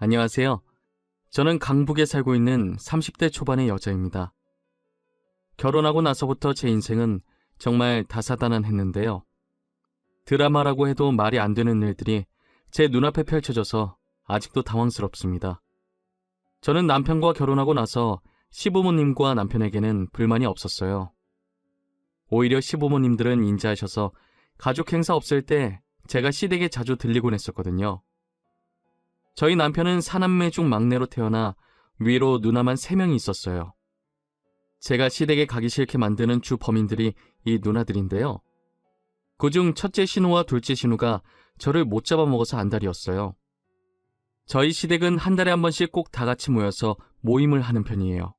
안녕하세요. 저는 강북에 살고 있는 30대 초반의 여자입니다. 결혼하고 나서부터 제 인생은 정말 다사다난했는데요. 드라마라고 해도 말이 안 되는 일들이 제 눈앞에 펼쳐져서 아직도 당황스럽습니다. 저는 남편과 결혼하고 나서 시부모님과 남편에게는 불만이 없었어요. 오히려 시부모님들은 인자하셔서 가족 행사 없을 때 제가 시댁에 자주 들리곤 했었거든요. 저희 남편은 사남매 중 막내로 태어나 위로 누나만 3명이 있었어요. 제가 시댁에 가기 싫게 만드는 주 범인들이 이 누나들인데요. 그중 첫째 신우와 둘째 신우가 저를 못 잡아먹어서 안달이었어요. 저희 시댁은 한 달에 한 번씩 꼭 다 같이 모여서 모임을 하는 편이에요.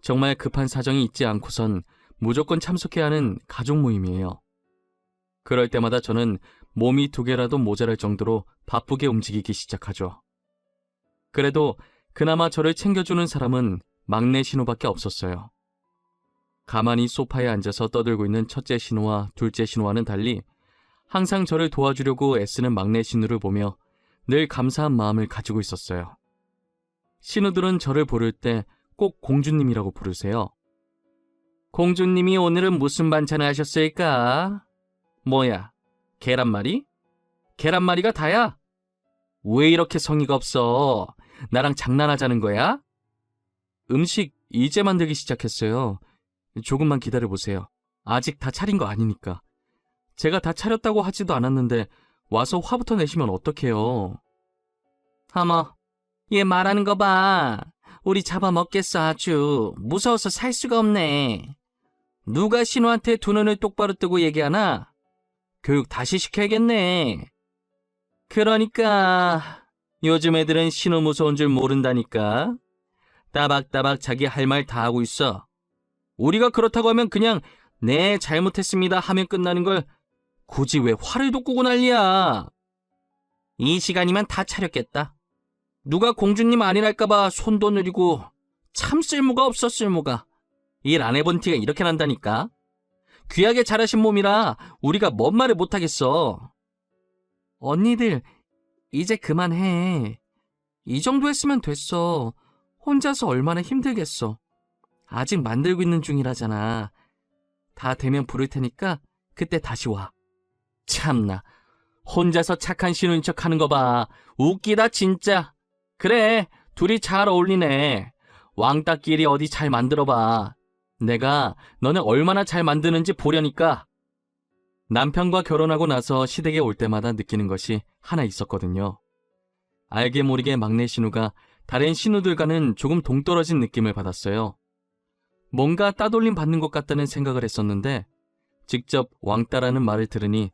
정말 급한 사정이 있지 않고선 무조건 참석해야 하는 가족 모임이에요. 그럴 때마다 저는 몸이 두 개라도 모자랄 정도로 바쁘게 움직이기 시작하죠. 그래도 그나마 저를 챙겨주는 사람은 막내 신우밖에 없었어요. 가만히 소파에 앉아서 떠들고 있는 첫째 신우와 둘째 신우와는 달리 항상 저를 도와주려고 애쓰는 막내 신우를 보며 늘 감사한 마음을 가지고 있었어요. 신우들은 저를 부를 때 꼭 공주님이라고 부르세요. 공주님이 오늘은 무슨 반찬을 하셨을까? 뭐야, 계란말이? 계란말이가 다야? 왜 이렇게 성의가 없어? 나랑 장난하자는 거야? 음식 이제 만들기 시작했어요. 조금만 기다려보세요. 아직 다 차린 거 아니니까. 제가 다 차렸다고 하지도 않았는데 와서 화부터 내시면 어떡해요. 하마, 얘 말하는 거 봐. 우리 잡아먹겠어 아주. 무서워서 살 수가 없네. 누가 신우한테 두 눈을 똑바로 뜨고 얘기하나? 교육 다시 시켜야겠네. 그러니까 요즘 애들은 신우 무서운 줄 모른다니까. 따박따박 자기 할 말 다 하고 있어. 우리가 그렇다고 하면 그냥 네 잘못했습니다 하면 끝나는 걸 굳이 왜 화를 돋구고 난리야. 이 시간이면 다 차렸겠다. 누가 공주님 아니랄까봐 손도 느리고 참 쓸모가 없어 쓸모가. 일 안 해본 티가 이렇게 난다니까. 귀하게 자라신 몸이라 우리가 뭔 말을 못하겠어. 언니들, 이제 그만해. 이 정도 했으면 됐어. 혼자서 얼마나 힘들겠어. 아직 만들고 있는 중이라잖아. 다 되면 부를 테니까 그때 다시 와. 참나. 혼자서 착한 신우인 척 하는 거 봐. 웃기다, 진짜. 그래, 둘이 잘 어울리네. 왕따끼리 어디 잘 만들어봐. 내가 너네 얼마나 잘 만드는지 보려니까. 남편과 결혼하고 나서 시댁에 올 때마다 느끼는 것이 하나 있었거든요. 알게 모르게 막내 신우가 다른 신우들과는 조금 동떨어진 느낌을 받았어요. 뭔가 따돌림 받는 것 같다는 생각을 했었는데 직접 왕따라는 말을 들으니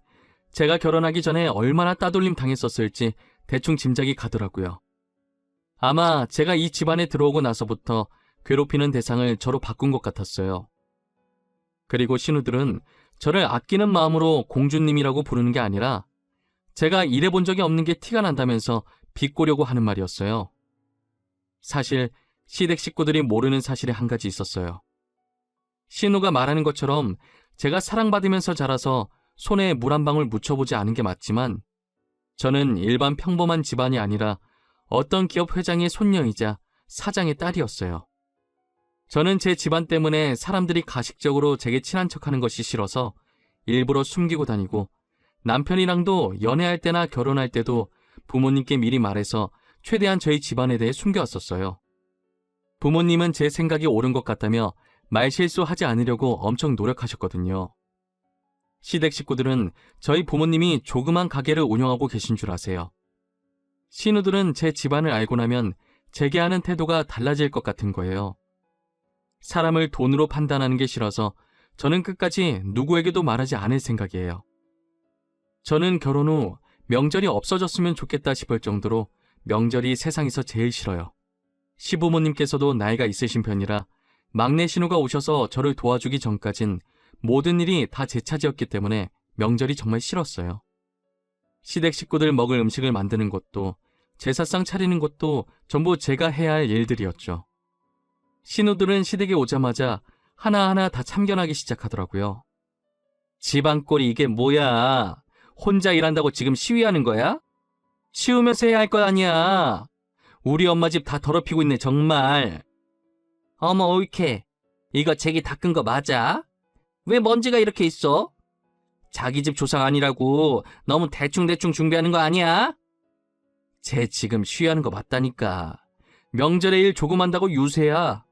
제가 결혼하기 전에 얼마나 따돌림 당했었을지 대충 짐작이 가더라고요. 아마 제가 이 집안에 들어오고 나서부터 괴롭히는 대상을 저로 바꾼 것 같았어요. 그리고 신우들은 저를 아끼는 마음으로 공주님이라고 부르는 게 아니라 제가 일해본 적이 없는 게 티가 난다면서 비꼬려고 하는 말이었어요. 사실 시댁 식구들이 모르는 사실이 한 가지 있었어요. 신우가 말하는 것처럼 제가 사랑받으면서 자라서 손에 물 한 방울 묻혀보지 않은 게 맞지만 저는 일반 평범한 집안이 아니라 어떤 기업 회장의 손녀이자 사장의 딸이었어요. 저는 제 집안 때문에 사람들이 가식적으로 제게 친한 척하는 것이 싫어서 일부러 숨기고 다니고 남편이랑도 연애할 때나 결혼할 때도 부모님께 미리 말해서 최대한 저희 집안에 대해 숨겨왔었어요. 부모님은 제 생각이 옳은 것 같다며 말실수하지 않으려고 엄청 노력하셨거든요. 시댁 식구들은 저희 부모님이 조그만 가게를 운영하고 계신 줄 아세요. 신우들은 제 집안을 알고 나면 제게 하는 태도가 달라질 것 같은 거예요. 사람을 돈으로 판단하는 게 싫어서 저는 끝까지 누구에게도 말하지 않을 생각이에요. 저는 결혼 후 명절이 없어졌으면 좋겠다 싶을 정도로 명절이 세상에서 제일 싫어요. 시부모님께서도 나이가 있으신 편이라 막내 신우가 오셔서 저를 도와주기 전까진 모든 일이 다 제 차지였기 때문에 명절이 정말 싫었어요. 시댁 식구들 먹을 음식을 만드는 것도 제사상 차리는 것도 전부 제가 해야 할 일들이었죠. 신우들은 시댁에 오자마자 하나하나 다 참견하기 시작하더라고요. 집안꼴이 이게 뭐야? 혼자 일한다고 지금 시위하는 거야? 치우면서 해야 할 거 아니야. 우리 엄마 집 다 더럽히고 있네, 정말. 어머, 옳게. 이거 제기 닦은 거 맞아? 왜 먼지가 이렇게 있어? 자기 집 조상 아니라고 너무 대충대충 준비하는 거 아니야? 쟤 지금 쉬하는 거 맞다니까. 명절에 일 조금 한다고 유세야.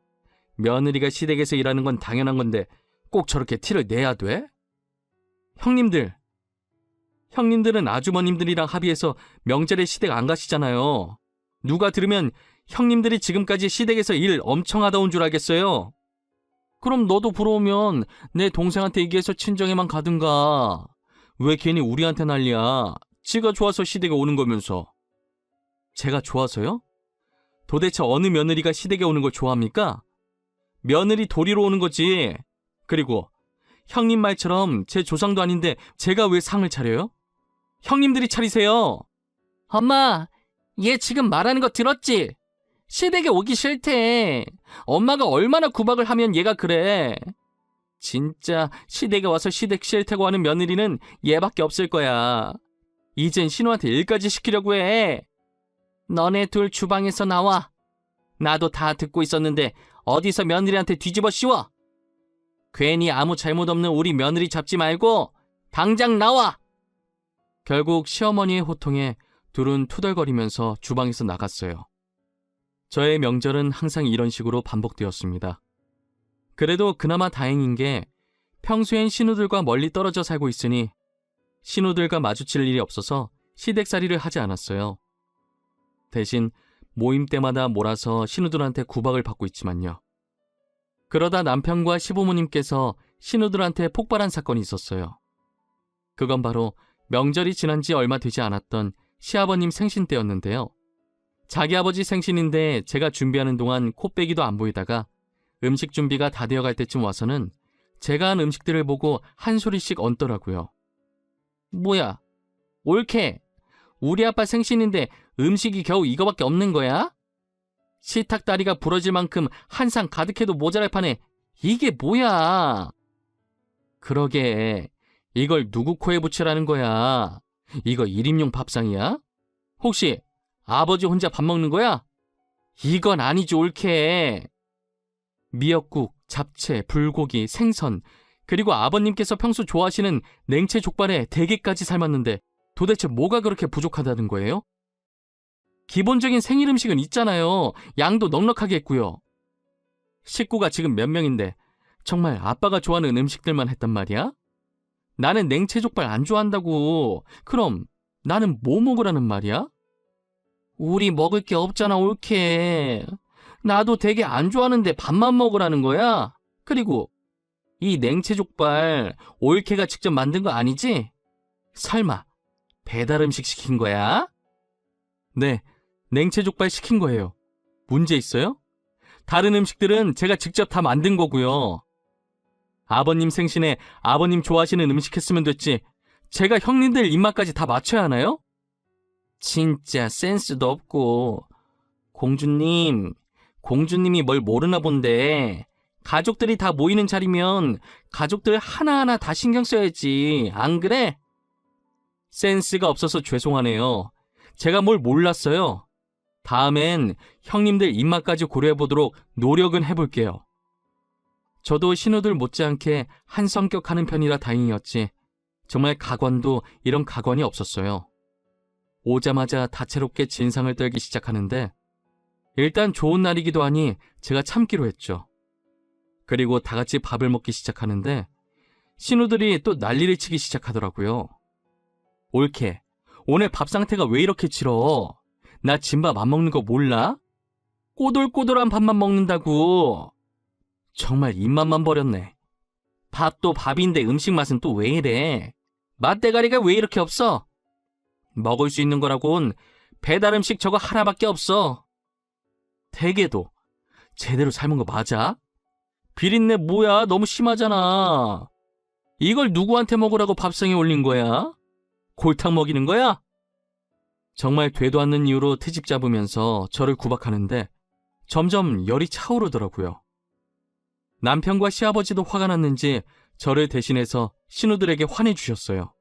며느리가 시댁에서 일하는 건 당연한 건데 꼭 저렇게 티를 내야 돼? 형님들. 형님들은 아주머님들이랑 합의해서 명절에 시댁 안 가시잖아요. 누가 들으면 형님들이 지금까지 시댁에서 일 엄청 하다 온 줄 알겠어요? 그럼 너도 부러우면 내 동생한테 얘기해서 친정에만 가든가. 왜 괜히 우리한테 난리야? 지가 좋아서 시댁에 오는 거면서. 제가 좋아서요? 도대체 어느 며느리가 시댁에 오는 걸 좋아합니까? 며느리 도리로 오는 거지. 그리고 형님 말처럼 제 조상도 아닌데 제가 왜 상을 차려요? 형님들이 차리세요. 엄마, 얘 지금 말하는 거 들었지? 시댁에 오기 싫대. 엄마가 얼마나 구박을 하면 얘가 그래. 진짜 시댁에 와서 시댁 싫다고 하는 며느리는 얘밖에 없을 거야. 이젠 신우한테 일까지 시키려고 해. 너네 둘 주방에서 나와. 나도 다 듣고 있었는데 어디서 며느리한테 뒤집어 씌워. 괜히 아무 잘못 없는 우리 며느리 잡지 말고 당장 나와. 결국 시어머니의 호통에 둘은 투덜거리면서 주방에서 나갔어요. 저의 명절은 항상 이런 식으로 반복되었습니다. 그래도 그나마 다행인 게 평소엔 신우들과 멀리 떨어져 살고 있으니 신우들과 마주칠 일이 없어서 시댁살이를 하지 않았어요. 대신 모임 때마다 몰아서 신우들한테 구박을 받고 있지만요. 그러다 남편과 시부모님께서 신우들한테 폭발한 사건이 있었어요. 그건 바로 명절이 지난 지 얼마 되지 않았던 시아버님 생신 때였는데요. 자기 아버지 생신인데 제가 준비하는 동안 코빼기도 안 보이다가 음식 준비가 다 되어갈 때쯤 와서는 제가 한 음식들을 보고 한 소리씩 얹더라고요. 뭐야, 옳게. 우리 아빠 생신인데 음식이 겨우 이거밖에 없는 거야? 식탁 다리가 부러질 만큼 한 상 가득해도 모자랄 판에 이게 뭐야? 그러게, 이걸 누구 코에 붙이라는 거야? 이거 1인용 밥상이야? 혹시 아버지 혼자 밥 먹는 거야? 이건 아니지 옳게. 미역국, 잡채, 불고기, 생선, 그리고 아버님께서 평소 좋아하시는 냉채 족발에 대게까지 삶았는데 도대체 뭐가 그렇게 부족하다는 거예요? 기본적인 생일 음식은 있잖아요. 양도 넉넉하게 했고요. 식구가 지금 몇 명인데 정말 아빠가 좋아하는 음식들만 했단 말이야? 나는 냉채 족발 안 좋아한다고. 그럼 나는 뭐 먹으라는 말이야? 우리 먹을 게 없잖아, 옳게. 나도 되게 안 좋아하는데 밥만 먹으라는 거야? 그리고 이 냉채 족발 옳케가 직접 만든 거 아니지? 설마 배달 음식 시킨 거야? 네, 냉채 족발 시킨 거예요. 문제 있어요? 다른 음식들은 제가 직접 다 만든 거고요. 아버님 생신에 아버님 좋아하시는 음식 했으면 됐지. 제가 형님들 입맛까지 다 맞춰야 하나요? 진짜 센스도 없고. 공주님, 공주님이 뭘 모르나 본데. 가족들이 다 모이는 자리면 가족들 하나하나 다 신경 써야지. 안 그래? 센스가 없어서 죄송하네요. 제가 뭘 몰랐어요. 다음엔 형님들 입맛까지 고려해보도록 노력은 해볼게요. 저도 신우들 못지않게 한 성격 하는 편이라 다행이었지. 정말 가관도 이런 가관이 없었어요. 오자마자 다채롭게 진상을 떨기 시작하는데 일단 좋은 날이기도 하니 제가 참기로 했죠. 그리고 다 같이 밥을 먹기 시작하는데 신우들이 또 난리를 치기 시작하더라고요. 옳게. 오늘 밥 상태가 왜 이렇게 치러? 나 진밥 안 먹는 거 몰라? 꼬들꼬들한 밥만 먹는다고. 정말 입맛만 버렸네. 밥도 밥인데 음식 맛은 또 왜 이래? 맛대가리가 왜 이렇게 없어? 먹을 수 있는 거라곤 배달 음식 저거 하나밖에 없어. 대게도 제대로 삶은 거 맞아? 비린내 뭐야? 너무 심하잖아. 이걸 누구한테 먹으라고 밥상에 올린 거야? 골탕 먹이는 거야? 정말 되도 않는 이유로 트집 잡으면서 저를 구박하는데 점점 열이 차오르더라고요. 남편과 시아버지도 화가 났는지 저를 대신해서 신우들에게 화내주셨어요.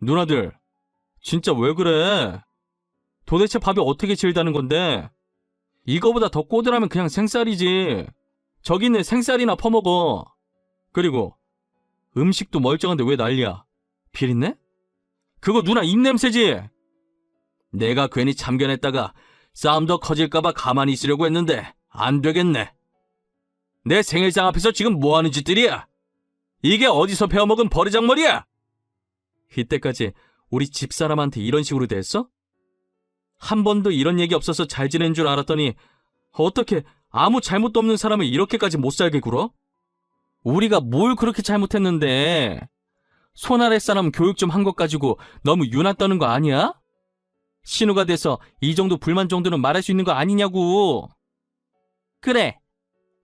누나들, 진짜 왜 그래? 도대체 밥이 어떻게 질다는 건데? 이거보다 더 꼬들하면 그냥 생쌀이지. 저기 있는 생쌀이나 퍼먹어. 그리고 음식도 멀쩡한데 왜 난리야? 비린내? 그거 누나 입냄새지? 내가 괜히 참견했다가 싸움 더 커질까봐 가만히 있으려고 했는데 안 되겠네. 내 생일상 앞에서 지금 뭐 하는 짓들이야? 이게 어디서 배워먹은 버르장머리야? 이때까지 우리 집사람한테 이런 식으로 대했어? 한 번도 이런 얘기 없어서 잘 지낸 줄 알았더니 어떻게 아무 잘못도 없는 사람을 이렇게까지 못 살게 굴어? 우리가 뭘 그렇게 잘못했는데 손 아래 사람 교육 좀 한 것 가지고 너무 유나 떠는 거 아니야? 신우가 돼서 이 정도 불만 정도는 말할 수 있는 거 아니냐고. 그래.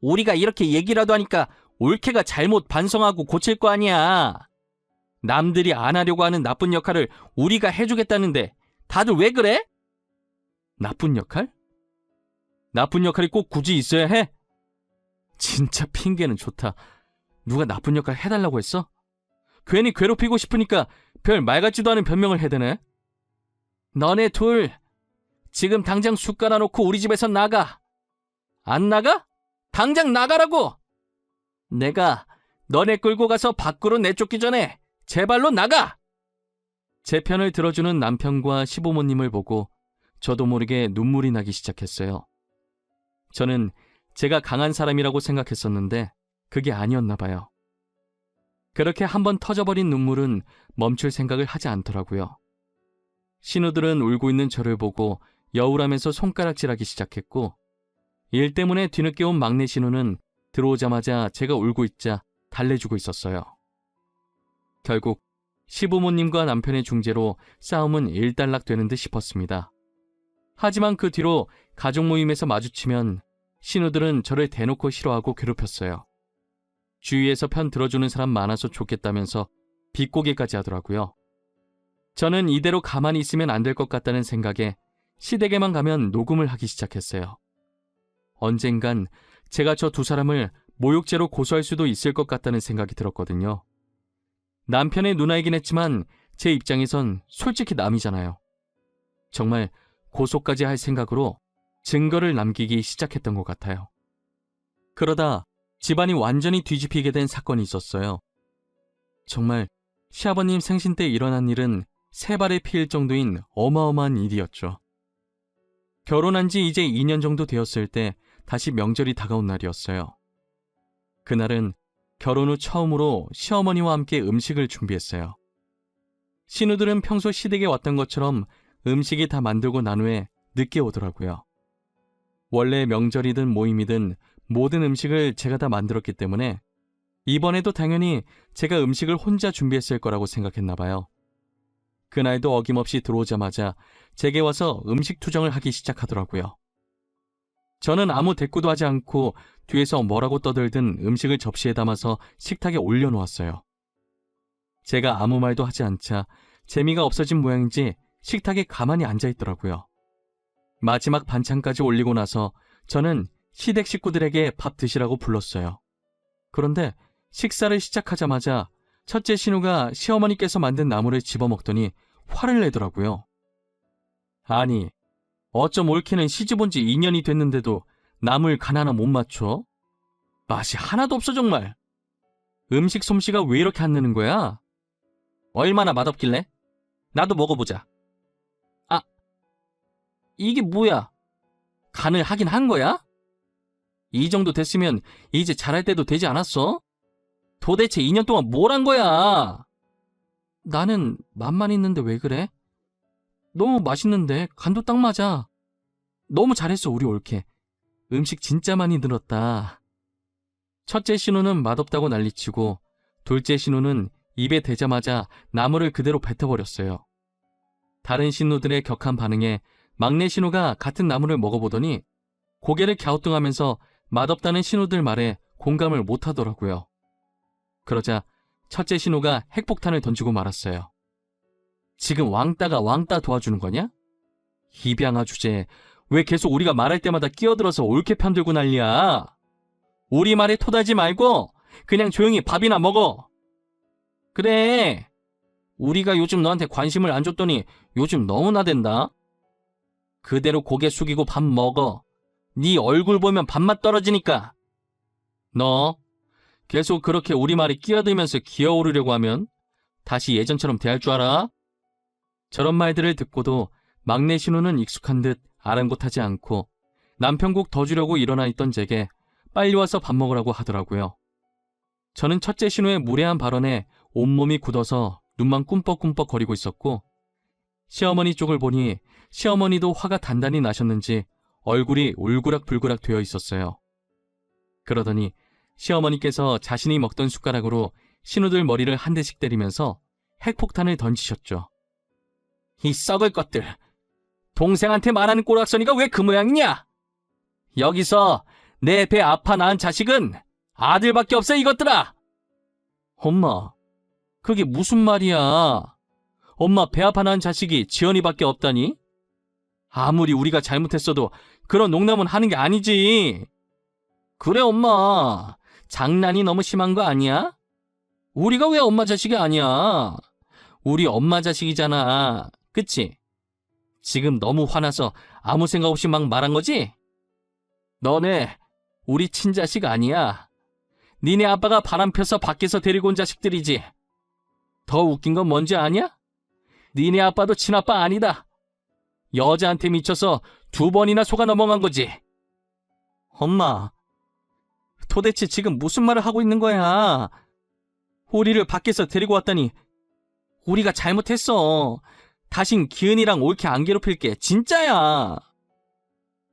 우리가 이렇게 얘기라도 하니까 올케가 잘못 반성하고 고칠 거 아니야. 남들이 안 하려고 하는 나쁜 역할을 우리가 해주겠다는데 다들 왜 그래? 나쁜 역할? 나쁜 역할이 꼭 굳이 있어야 해? 진짜 핑계는 좋다. 누가 나쁜 역할 해달라고 했어? 괜히 괴롭히고 싶으니까 별 말 같지도 않은 변명을 해대네. 너네 둘, 지금 당장 숟 깔아놓고 우리 집에서 나가. 안 나가? 당장 나가라고! 내가 너네 끌고 가서 밖으로 내쫓기 전에 제 발로 나가! 제 편을 들어주는 남편과 시부모님을 보고 저도 모르게 눈물이 나기 시작했어요. 저는 제가 강한 사람이라고 생각했었는데 그게 아니었나 봐요. 그렇게 한번 터져버린 눈물은 멈출 생각을 하지 않더라고요. 신우들은 울고 있는 저를 보고 여울하면서 손가락질하기 시작했고 일 때문에 뒤늦게 온 막내 신우는 들어오자마자 제가 울고 있자 달래주고 있었어요. 결국 시부모님과 남편의 중재로 싸움은 일단락 되는 듯 싶었습니다. 하지만 그 뒤로 가족 모임에서 마주치면 신우들은 저를 대놓고 싫어하고 괴롭혔어요. 주위에서 편 들어주는 사람 많아서 좋겠다면서 비꼬기까지 하더라고요. 저는 이대로 가만히 있으면 안 될 것 같다는 생각에 시댁에만 가면 녹음을 하기 시작했어요. 언젠간 제가 저 두 사람을 모욕죄로 고소할 수도 있을 것 같다는 생각이 들었거든요. 남편의 누나이긴 했지만 제 입장에선 솔직히 남이잖아요. 정말 고소까지 할 생각으로 증거를 남기기 시작했던 것 같아요. 그러다 집안이 완전히 뒤집히게 된 사건이 있었어요. 정말 시아버님 생신 때 일어난 일은 세 발의 피일 정도인 어마어마한 일이었죠. 결혼한 지 이제 2년 정도 되었을 때 다시 명절이 다가온 날이었어요. 그날은 결혼 후 처음으로 시어머니와 함께 음식을 준비했어요. 신우들은 평소 시댁에 왔던 것처럼 음식이 다 만들고 난 후에 늦게 오더라고요. 원래 명절이든 모임이든 모든 음식을 제가 다 만들었기 때문에 이번에도 당연히 제가 음식을 혼자 준비했을 거라고 생각했나 봐요. 그날도 어김없이 들어오자마자 제게 와서 음식 투정을 하기 시작하더라고요. 저는 아무 대꾸도 하지 않고 뒤에서 뭐라고 떠들든 음식을 접시에 담아서 식탁에 올려놓았어요. 제가 아무 말도 하지 않자 재미가 없어진 모양인지 식탁에 가만히 앉아 있더라고요. 마지막 반찬까지 올리고 나서 저는 시댁 식구들에게 밥 드시라고 불렀어요. 그런데 식사를 시작하자마자 첫째 신우가 시어머니께서 만든 나물을 집어먹더니 화를 내더라고요. 아니, 어쩜 올케는 시집 온 지 2년이 됐는데도 나물 간 하나 못 맞춰? 맛이 하나도 없어 정말. 음식 솜씨가 왜 이렇게 안 느는 거야? 얼마나 맛없길래? 나도 먹어보자. 아, 이게 뭐야? 간을 하긴 한 거야? 이 정도 됐으면 이제 잘할 때도 되지 않았어? 도대체 2년 동안 뭘 한 거야? 나는 맛만 있는데 왜 그래? 너무 맛있는데 간도 딱 맞아. 너무 잘했어 우리 올케. 음식 진짜 많이 늘었다. 첫째 신우는 맛없다고 난리치고 둘째 신우는 입에 대자마자 나물을 그대로 뱉어버렸어요. 다른 신우들의 격한 반응에 막내 신우가 같은 나물을 먹어보더니 고개를 갸우뚱하면서 맛없다는 신우들 말에 공감을 못하더라고요. 그러자 첫째 신우가 핵폭탄을 던지고 말았어요. 지금 왕따가 왕따 도와주는 거냐? 입양아 주제, 왜 계속 우리가 말할 때마다 끼어들어서 옳게 편들고 난리야? 우리 말에 토달지 말고 그냥 조용히 밥이나 먹어. 그래. 우리가 요즘 너한테 관심을 안 줬더니 요즘 너무 나댄다. 그대로 고개 숙이고 밥 먹어. 네 얼굴 보면 밥맛 떨어지니까. 너 계속 그렇게 우리 말에 끼어들면서 기어오르려고 하면 다시 예전처럼 대할 줄 알아? 저런 말들을 듣고도 막내 신우는 익숙한 듯 아랑곳하지 않고 남편국 더 주려고 일어나 있던 제게 빨리 와서 밥 먹으라고 하더라고요. 저는 첫째 신우의 무례한 발언에 온몸이 굳어서 눈만 꿈뻑꿈뻑 거리고 있었고 시어머니 쪽을 보니 시어머니도 화가 단단히 나셨는지 얼굴이 울그락불그락 되어 있었어요. 그러더니 시어머니께서 자신이 먹던 숟가락으로 신우들 머리를 한 대씩 때리면서 핵폭탄을 던지셨죠. 이 썩을 것들! 동생한테 말하는 꼬락서니가 왜 그 모양이냐? 여기서 내 배 아파 낳은 자식은 아들밖에 없어 이것들아! 엄마, 그게 무슨 말이야? 엄마 배 아파 낳은 자식이 지연이밖에 없다니? 아무리 우리가 잘못했어도 그런 농담은 하는 게 아니지. 그래 엄마, 장난이 너무 심한 거 아니야? 우리가 왜 엄마 자식이 아니야? 우리 엄마 자식이잖아. 그치? 지금 너무 화나서 아무 생각 없이 막 말한 거지? 너네 우리 친자식 아니야. 니네 아빠가 바람 펴서 밖에서 데리고 온 자식들이지. 더 웃긴 건 뭔지 아냐? 니네 아빠도 친아빠 아니다. 여자한테 미쳐서 두 번이나 속아 넘어간 거지. 엄마, 도대체 지금 무슨 말을 하고 있는 거야? 우리를 밖에서 데리고 왔다니 우리가 잘못했어. 다신 기은이랑 옳게 안 괴롭힐게. 진짜야.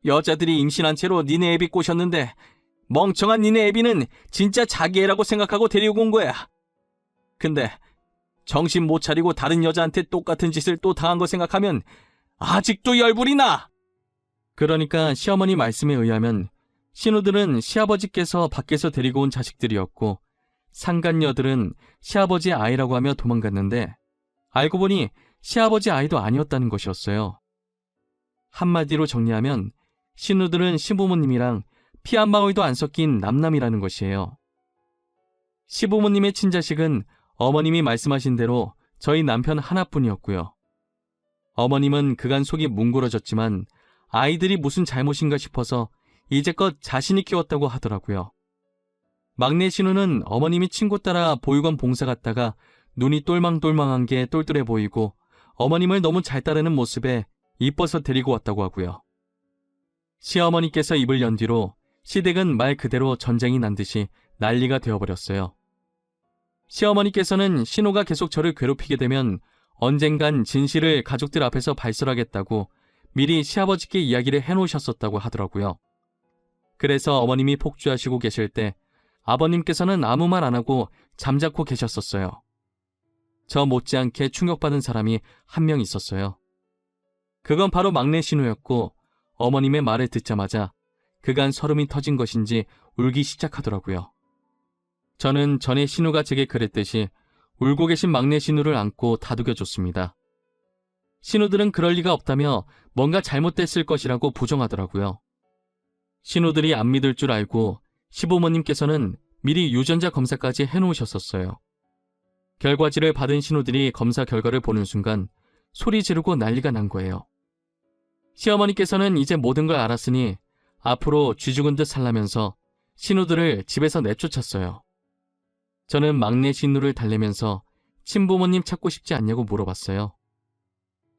여자들이 임신한 채로 니네 애비 꼬셨는데 멍청한 니네 애비는 진짜 자기 애라고 생각하고 데리고 온 거야. 근데 정신 못 차리고 다른 여자한테 똑같은 짓을 또 당한 거 생각하면 아직도 열불이 나. 그러니까 시어머니 말씀에 의하면 신우들은 시아버지께서 밖에서 데리고 온 자식들이었고 상간녀들은 시아버지의 아이라고 하며 도망갔는데 알고 보니 시아버지 아이도 아니었다는 것이었어요. 한마디로 정리하면 신우들은 시부모님이랑 피 한 방울도 안 섞인 남남이라는 것이에요. 시부모님의 친자식은 어머님이 말씀하신 대로 저희 남편 하나뿐이었고요. 어머님은 그간 속이 뭉그러졌지만 아이들이 무슨 잘못인가 싶어서 이제껏 자신이 키웠다고 하더라고요. 막내 신우는 어머님이 친구 따라 보육원 봉사 갔다가 눈이 똘망똘망한 게 똘똘해 보이고 어머님을 너무 잘 따르는 모습에 이뻐서 데리고 왔다고 하고요. 시어머니께서 입을 연 뒤로 시댁은 말 그대로 전쟁이 난 듯이 난리가 되어버렸어요. 시어머니께서는 신우가 계속 저를 괴롭히게 되면 언젠간 진실을 가족들 앞에서 발설하겠다고 미리 시아버지께 이야기를 해놓으셨었다고 하더라고요. 그래서 어머님이 폭주하시고 계실 때 아버님께서는 아무 말 안 하고 잠자코 계셨었어요. 저 못지않게 충격받은 사람이 한 명 있었어요. 그건 바로 막내 신우였고 어머님의 말을 듣자마자 그간 서름이 터진 것인지 울기 시작하더라고요. 저는 전에 신우가 제게 그랬듯이 울고 계신 막내 신우를 안고 다독여줬습니다. 신우들은 그럴 리가 없다며 뭔가 잘못됐을 것이라고 부정하더라고요. 신우들이 안 믿을 줄 알고 시부모님께서는 미리 유전자 검사까지 해놓으셨었어요. 결과지를 받은 신우들이 검사 결과를 보는 순간 소리 지르고 난리가 난 거예요. 시어머니께서는 이제 모든 걸 알았으니 앞으로 쥐 죽은 듯 살라면서 신우들을 집에서 내쫓았어요. 저는 막내 신우를 달래면서 친부모님 찾고 싶지 않냐고 물어봤어요.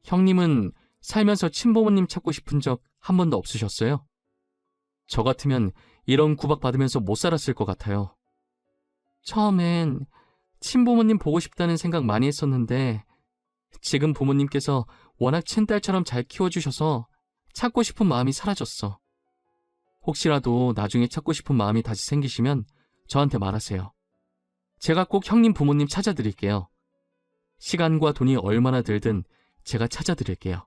형님은 살면서 친부모님 찾고 싶은 적 한 번도 없으셨어요? 저 같으면 이런 구박받으면서 못 살았을 것 같아요. 처음엔 친부모님 보고 싶다는 생각 많이 했었는데 지금 부모님께서 워낙 친딸처럼 잘 키워주셔서 찾고 싶은 마음이 사라졌어. 혹시라도 나중에 찾고 싶은 마음이 다시 생기시면 저한테 말하세요. 제가 꼭 형님 부모님 찾아드릴게요. 시간과 돈이 얼마나 들든 제가 찾아드릴게요.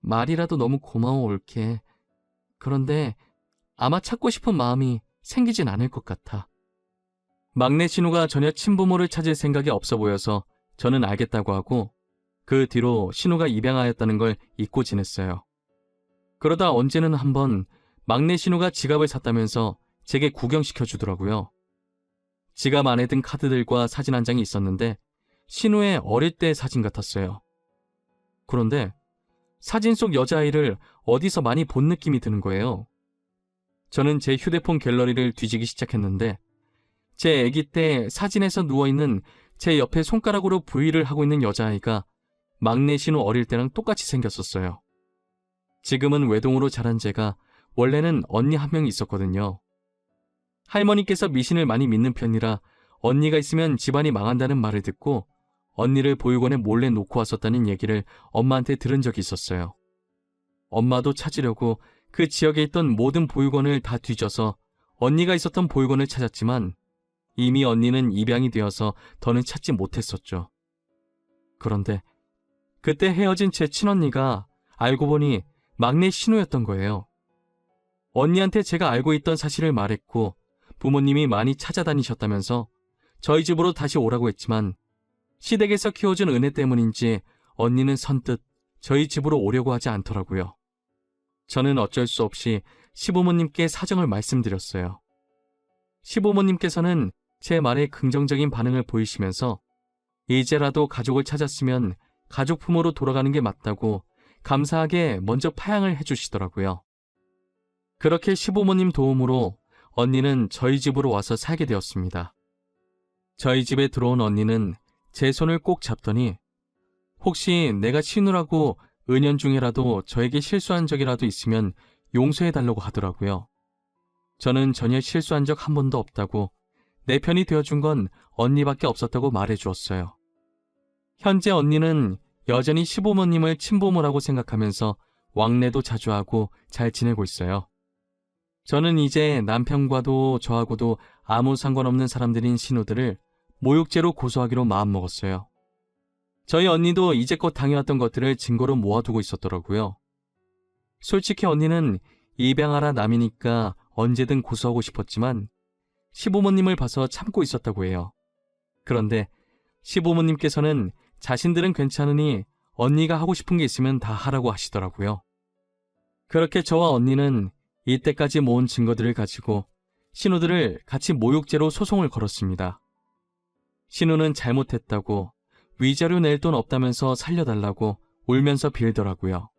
말이라도 너무 고마워 올게. 그런데 아마 찾고 싶은 마음이 생기진 않을 것 같아. 막내 신우가 전혀 친부모를 찾을 생각이 없어 보여서 저는 알겠다고 하고 그 뒤로 신우가 입양하였다는 걸 잊고 지냈어요. 그러다 언제는 한번 막내 신우가 지갑을 샀다면서 제게 구경시켜 주더라고요. 지갑 안에 든 카드들과 사진 한 장이 있었는데 신우의 어릴 때 사진 같았어요. 그런데 사진 속 여자아이를 어디서 많이 본 느낌이 드는 거예요. 저는 제 휴대폰 갤러리를 뒤지기 시작했는데 제 아기 때 사진에서 누워있는 제 옆에 손가락으로 V를 하고 있는 여자아이가 막내 신우 어릴 때랑 똑같이 생겼었어요. 지금은 외동으로 자란 제가 원래는 언니 한명 있었거든요. 할머니께서 미신을 많이 믿는 편이라 언니가 있으면 집안이 망한다는 말을 듣고 언니를 보육원에 몰래 놓고 왔었다는 얘기를 엄마한테 들은 적이 있었어요. 엄마도 찾으려고 그 지역에 있던 모든 보육원을 다 뒤져서 언니가 있었던 보육원을 찾았지만 이미 언니는 입양이 되어서 더는 찾지 못했었죠. 그런데 그때 헤어진 제 친언니가 알고 보니 막내 신우였던 거예요. 언니한테 제가 알고 있던 사실을 말했고 부모님이 많이 찾아다니셨다면서 저희 집으로 다시 오라고 했지만 시댁에서 키워준 은혜 때문인지 언니는 선뜻 저희 집으로 오려고 하지 않더라고요. 저는 어쩔 수 없이 시부모님께 사정을 말씀드렸어요. 시부모님께서는 제 말에 긍정적인 반응을 보이시면서 이제라도 가족을 찾았으면 가족 품으로 돌아가는 게 맞다고 감사하게 먼저 파양을 해주시더라고요. 그렇게 시부모님 도움으로 언니는 저희 집으로 와서 살게 되었습니다. 저희 집에 들어온 언니는 제 손을 꼭 잡더니 혹시 내가 신우라고 은연 중에라도 저에게 실수한 적이라도 있으면 용서해 달라고 하더라고요. 저는 전혀 실수한 적 한 번도 없다고 내 편이 되어준 건 언니밖에 없었다고 말해 주었어요. 현재 언니는 여전히 시부모님을 친부모라고 생각하면서 왕래도 자주 하고 잘 지내고 있어요. 저는 이제 남편과도 저하고도 아무 상관없는 사람들인 신우들을 모욕죄로 고소하기로 마음먹었어요. 저희 언니도 이제껏 당해왔던 것들을 증거로 모아두고 있었더라고요. 솔직히 언니는 입양하라 남이니까 언제든 고소하고 싶었지만 시부모님을 봐서 참고 있었다고 해요. 그런데 시부모님께서는 자신들은 괜찮으니 언니가 하고 싶은 게 있으면 다 하라고 하시더라고요. 그렇게 저와 언니는 이때까지 모은 증거들을 가지고 신우들을 같이 모욕죄로 소송을 걸었습니다. 신우는 잘못했다고 위자료 낼 돈 없다면서 살려달라고 울면서 빌더라고요.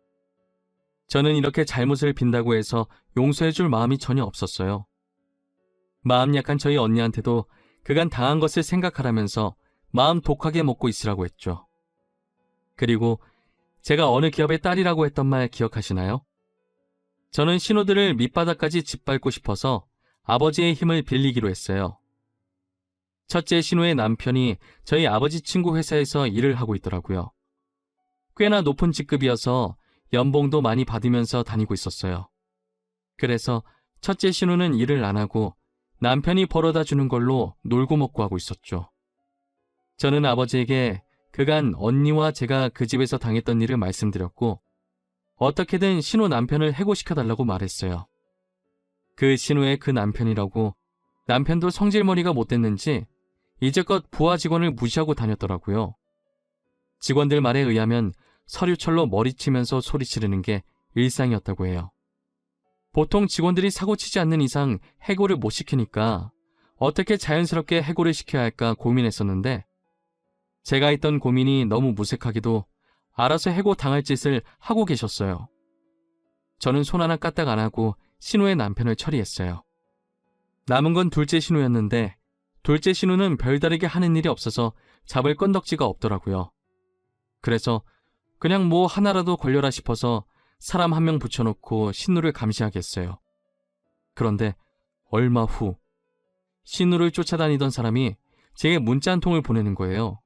저는 이렇게 잘못을 빈다고 해서 용서해줄 마음이 전혀 없었어요. 마음 약한 저희 언니한테도 그간 당한 것을 생각하라면서 마음 독하게 먹고 있으라고 했죠. 그리고 제가 어느 기업의 딸이라고 했던 말 기억하시나요? 저는 신호들을 밑바닥까지 짓밟고 싶어서 아버지의 힘을 빌리기로 했어요. 첫째 신우의 남편이 저희 아버지 친구 회사에서 일을 하고 있더라고요. 꽤나 높은 직급이어서 연봉도 많이 받으면서 다니고 있었어요. 그래서 첫째 신우는 일을 안 하고 남편이 벌어다 주는 걸로 놀고 먹고 하고 있었죠. 저는 아버지에게 그간 언니와 제가 그 집에서 당했던 일을 말씀드렸고 어떻게든 신우 남편을 해고시켜달라고 말했어요. 그 신우의 그 남편이라고 남편도 성질머리가 못됐는지 이제껏 부하 직원을 무시하고 다녔더라고요. 직원들 말에 의하면 서류철로 머리치면서 소리 지르는 게 일상이었다고 해요. 보통 직원들이 사고치지 않는 이상 해고를 못 시키니까 어떻게 자연스럽게 해고를 시켜야 할까 고민했었는데 제가 했던 고민이 너무 무색하기도 알아서 해고 당할 짓을 하고 계셨어요. 저는 손 하나 까딱 안 하고 신우의 남편을 처리했어요. 남은 건 둘째 신우였는데 둘째 신우는 별다르게 하는 일이 없어서 잡을 건덕지가 없더라고요. 그래서 그냥 뭐 하나라도 걸려라 싶어서 사람 한 명 붙여놓고 신우를 감시하겠어요. 그런데 얼마 후 신우를 쫓아다니던 사람이 제게 문자 한 통을 보내는 거예요.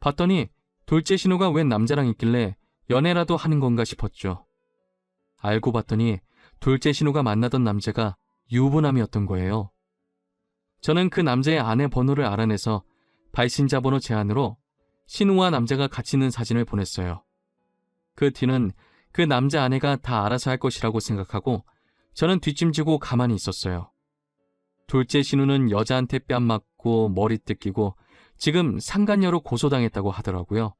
봤더니 둘째 신우가 웬 남자랑 있길래 연애라도 하는 건가 싶었죠. 알고 봤더니 둘째 신우가 만나던 남자가 유부남이었던 거예요. 저는 그 남자의 아내 번호를 알아내서 발신자 번호 제안으로 신우와 남자가 같이 있는 사진을 보냈어요. 그 뒤는 그 남자 아내가 다 알아서 할 것이라고 생각하고 저는 뒷짐지고 가만히 있었어요. 둘째 신우는 여자한테 뺨 맞고 머리 뜯기고 지금 상간녀로 고소당했다고 하더라고요.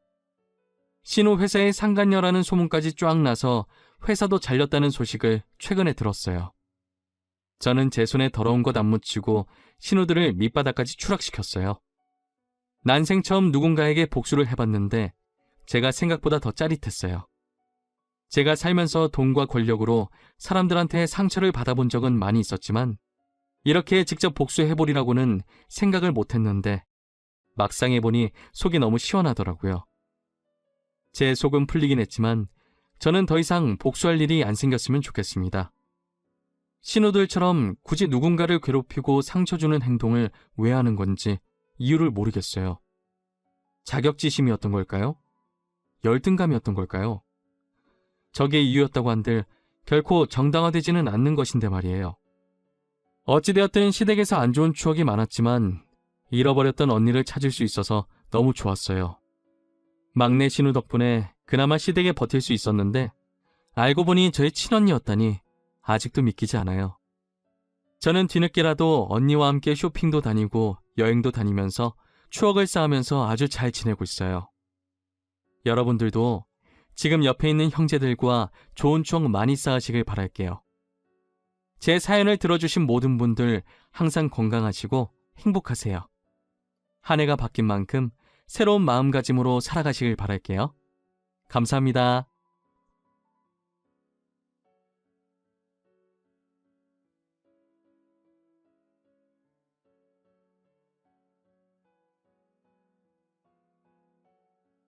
신우 회사에 상간녀라는 소문까지 쫙 나서 회사도 잘렸다는 소식을 최근에 들었어요. 저는 제 손에 더러운 것 안 묻히고 신우들을 밑바닥까지 추락시켰어요. 난생 처음 누군가에게 복수를 해봤는데 제가 생각보다 더 짜릿했어요. 제가 살면서 돈과 권력으로 사람들한테 상처를 받아본 적은 많이 있었지만 이렇게 직접 복수해보리라고는 생각을 못했는데 막상 해보니 속이 너무 시원하더라고요. 제 속은 풀리긴 했지만 저는 더 이상 복수할 일이 안 생겼으면 좋겠습니다. 신우들처럼 굳이 누군가를 괴롭히고 상처 주는 행동을 왜 하는 건지 이유를 모르겠어요. 자격지심이었던 걸까요? 열등감이었던 걸까요? 저게 이유였다고 한들 결코 정당화되지는 않는 것인데 말이에요. 어찌되었든 시댁에서 안 좋은 추억이 많았지만 잃어버렸던 언니를 찾을 수 있어서 너무 좋았어요. 막내 신우 덕분에 그나마 시댁에 버틸 수 있었는데 알고 보니 저의 친언니였다니 아직도 믿기지 않아요. 저는 뒤늦게라도 언니와 함께 쇼핑도 다니고 여행도 다니면서 추억을 쌓으면서 아주 잘 지내고 있어요. 여러분들도 지금 옆에 있는 형제들과 좋은 추억 많이 쌓으시길 바랄게요. 제 사연을 들어주신 모든 분들 항상 건강하시고 행복하세요. 한 해가 바뀐 만큼 새로운 마음가짐으로 살아가시길 바랄게요. 감사합니다.